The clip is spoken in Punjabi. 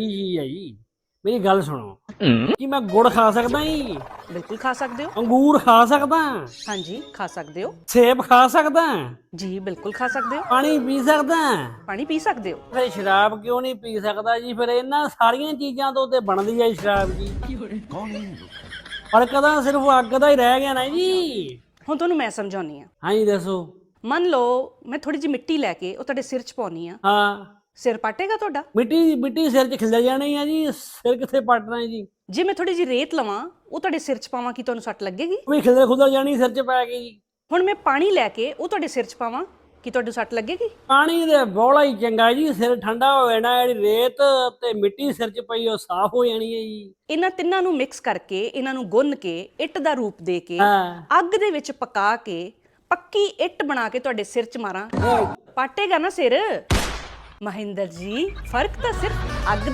ਚੰਗੀ ਚੀਜ਼ ਹੈ ਜੀ। ਮੇਰੀ ਗੱਲ ਸੁਣੋ। ਕੀ ਮੈਂ ਗੁੜ ਖਾ ਸਕਦਾ ਜੀ? ਬਿਲਕੁਲ ਖਾ ਸਕਦੇ ਹੋ। ਅੰਗੂਰ ਖਾ ਸਕਦਾ? ਹਾਂਜੀ ਖਾ ਸਕਦੇ ਹੋ। ਸੇਬ ਖਾ ਸਕਦਾ? ਜੀ ਬਿਲਕੁਲ ਖਾ ਸਕਦੇ ਹੋ। ਪਾਣੀ ਪੀ ਸਕਦਾ? ਪਾਣੀ ਪੀ ਸਕਦੇ ਹੋ। ਫਿਰ ਸ਼ਰਾਬ ਕਿਉਂ ਨਹੀਂ ਪੀ ਸਕਦਾ ਜੀ? ਫਿਰ ਇਹਨਾਂ ਸਾਰੀਆਂ ਚੀਜ਼ਾਂ ਤੋਂ ਤੇ ਬਣਦੀ ਹੈ ਸ਼ਰਾਬ ਜੀ। ਪਰ ਕਦਾ ਸਿਰਫ ਅੱਗ ਦਾ ਹੀ ਰਹਿ ਗਿਆ ਨਾ ਜੀ। ਹੁਣ ਤੁਹਾਨੂੰ ਮੈਂ ਸਮਝਾਉਣੀ ਆ। ਹਾਂਜੀ ਦੱਸੋ। ਮੰਨ ਲਓ ਮੈਂ ਥੋੜੀ ਜਿਹੀ ਮਿੱਟੀ ਲੈ ਕੇ ਉਹ ਤੁਹਾਡੇ ਸਿਰ 'ਚ ਪਾਉਣੀ ਆ। ਹਾਂ। ਸਿਰ ਪਾਟੇਗਾ ਤੁਹਾਡਾ? ਮਿੱਟੀ ਮਿੱਟੀ ਸਿਰ 'ਚ ਖਿਲਰ ਜਾਣੀ ਆ ਜੀ ਸਿਰ ਕਿੱਥੇ ਪੱਟਣਾ ਹੈ ਜੀ? ਜੇ ਮੈਂ ਥੋੜੀ ਜਿਹੀ ਰੇਤ ਲਵਾਂ ਉਹ ਤੁਹਾਡੇ ਸਿਰ 'ਚ ਪਾਵਾਂ ਕੀ ਤੁਹਾਨੂੰ ਸੱਟ ਲੱਗੇਗੀ? ਵੀ ਖਿਲਰ ਖੁਲਰ ਜਾਣੀ ਸਿਰ 'ਚ ਪੈ ਗਈ ਜੀ। ਹੁਣ ਮੈਂ ਪਾਣੀ ਲੈ ਕੇ ਉਹ ਤੁਹਾਡੇ ਸਿਰ 'ਚ ਪਾਵਾਂ ਕੀ ਤੁਹਾਨੂੰ ਸੱਟ ਲੱਗੇਗੀ? ਪਾਣੀ ਦੇ ਬੋਲਾ ਹੀ ਚੰਗਾ ਜੀ ਸਿਰ ਠੰਡਾ ਹੋ ਜਾਣਾ ਜਿਹੜੀ ਰੇਤ ਤੇ ਮਿੱਟੀ ਸਿਰ 'ਚ ਪਈ ਉਹ ਸਾਫ਼ ਹੋ ਜਾਣੀ ਹੈ ਜੀ। ਇਹਨਾਂ ਤਿੰਨਾਂ ਨੂੰ ਮਿਕਸ ਕਰਕੇ ਇਹਨਾਂ ਨੂੰ ਗੁੰਨ ਕੇ ਇੱਟ ਦਾ ਰੂਪ ਦੇ ਕੇ ਹਾਂ। ਅੱਗ ਦੇ ਵਿੱਚ ਪਕਾ ਕੇ ਪੱਕੀ ਇੱਟ ਬਣਾ ਕੇ ਤੁਹਾਡੇ ਸਿਰ 'ਚ ਮਾਰਾਂ। ਪਾਟੇਗਾ ਨਾ ਸਿਰ? ਮਹਿੰਦਰ ਜੀ ਫ਼ਰਕ ਤਾਂ ਸਿਰਫ ਅੱਗ ਦਾ